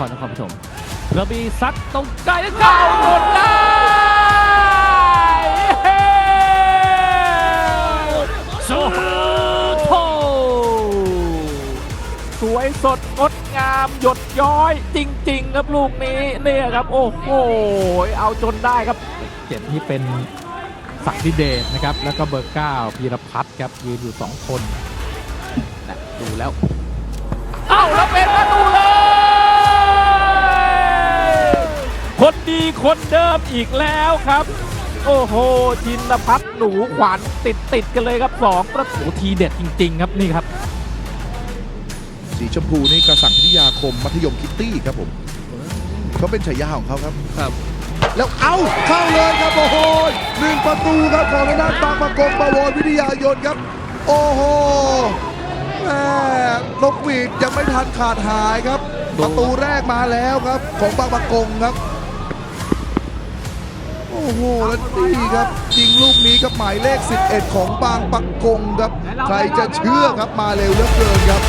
ชมกระบี่ซัดตรงไกลแล้วเข้าหมดได้เฮ้โซโทสวยสดงดงามหยดย้อย จริง ๆ ครับลูกนี้เนี่ยครับ โอ้โหเอาจนได้ครับเจ็ดที่เป็นศักดิเดชนะครับ แล้วก็เบอร์เก้าพีรพัฒน์ครับยืนอยู่สองคนนะดูแล้ว เอ้าแล้วเป็นประตู คนดีคนเดิมอีกแล้วครับ โอ้โหชินพัฒน์หนูขวัญติดติดๆกันเลยครับสองประตูทีเด็ดจริง ๆ ครับนี่ครับ สีชมพูนี่กระสังพิทยาคมมัธยมคิตตี้ครับผมเขาเป็นฉายาของเขาครับ ครับ แล้วเอาเข้าเลยครับโอ้โหหนึ่งประตูครับของทางด้านบางประกงประวรวิทยายนครับ โอ้โหแม่นกหวีดยังไม่ทันขาดหายครับ ประตูแรกมาแล้วครับ ของบางประกงครับ โอ้โหแล้วนี่ครับยิงลูกนี้ครับหมายเลข 11 ของบางประกงครับ ใครจะเชื่อครับมาเร็วเหลือเกินครับ